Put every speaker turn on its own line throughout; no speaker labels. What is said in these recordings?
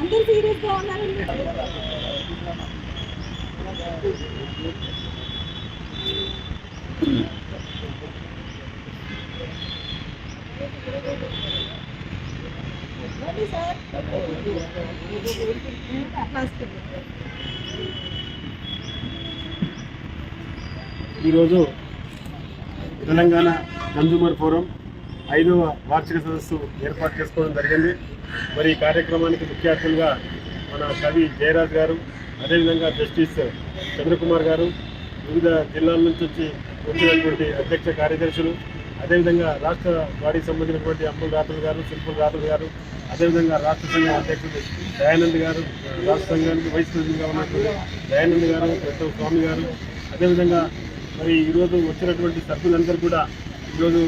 అందరూ సీరియస్గా ఉన్నారండి.
ఈరోజు తెలంగాణ కన్జ్యూమర్ ఫోరం ఐదవ వార్షిక సదస్సు ఏర్పాటు చేసుకోవడం జరిగింది. మరి ఈ కార్యక్రమానికి ముఖ్య అతిథులుగా మన కవి జయరాజ్ గారు అదేవిధంగా జస్టిస్ చంద్రకుమార్ గారు వివిధ జిల్లాల నుంచి వచ్చి వచ్చినటువంటి అధ్యక్ష కార్యదర్శులు అదేవిధంగా రాష్ట్ర బాడీకి సంబంధించినటువంటి అప్పుల రాతులు గారు శిల్పుల రాతులు గారు అదేవిధంగా రాష్ట్ర సంఘం అధ్యక్షుడు దయానంద్ గారు రాష్ట్ర సంఘానికి వైస్ ప్రెసిడెంట్గా ఉన్నటువంటి దయానంద్ గారు పెద్ద స్వామి గారు అదేవిధంగా మరి ఈరోజు వచ్చినటువంటి సభ్యులందరూ కూడా ఈరోజు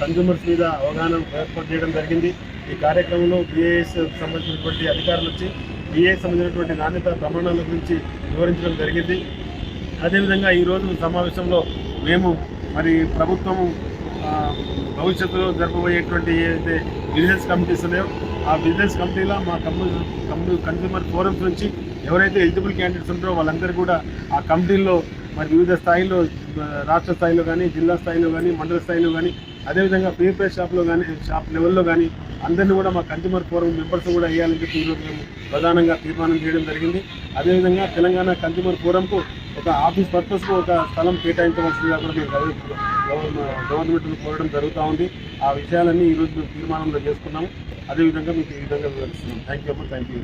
కన్జ్యూమర్స్ మీద అవగాహన ఏర్పాటు చేయడం జరిగింది. ఈ కార్యక్రమంలో బిఏఎస్ సంబంధించినటువంటి అధికారులు వచ్చి బిఏఎస్ సంబంధించినటువంటి నాణ్యత ప్రమాణాల గురించి వివరించడం జరిగింది. అదేవిధంగా ఈరోజు సమావేశంలో మేము మరి ప్రభుత్వము భవిష్యత్తులో జరపబోయేటువంటి ఏదైతే బిజినెస్ కమిటీస్ ఉన్నాయో ఆ బిజినెస్ కమిటీలో మా కంపెనీ కంపెనీ కన్స్యూమర్ ఫోరమ్స్ నుంచి ఎవరైతే ఎలిజిబుల్ క్యాండిడేట్స్ ఉంటారో వాళ్ళందరూ కూడా ఆ కమిటీల్లో మరి వివిధ స్థాయిలో రాష్ట్ర స్థాయిలో కానీ జిల్లా స్థాయిలో కానీ మండల స్థాయిలో కానీ అదేవిధంగా ప్రీ షాప్లో కానీ షాప్ లెవెల్లో కానీ అందరినీ కూడా మా కన్స్యూమర్ ఫోరం మెంబర్స్ కూడా వేయాలని చెప్పి ఈరోజు మేము ప్రధానంగా తీర్మానం చేయడం జరిగింది. అదేవిధంగా తెలంగాణ కన్స్యూమర్ ఫోరంకు ఒక ఆఫీస్ పర్పస్కు ఒక స్థలం కేటాయించవలసిందిగా కూడా మేము గవర్నమెంట్ గవర్నమెంట్ను కోరడం జరుగుతూ ఉంది. ఆ విషయాలన్నీ ఈరోజు మేము తీర్మానంలో చేసుకున్నాము. అదేవిధంగా మీకు ఈ విధంగా వివరిస్తున్నాం థ్యాంక్ యూ అమ్మ. Thank you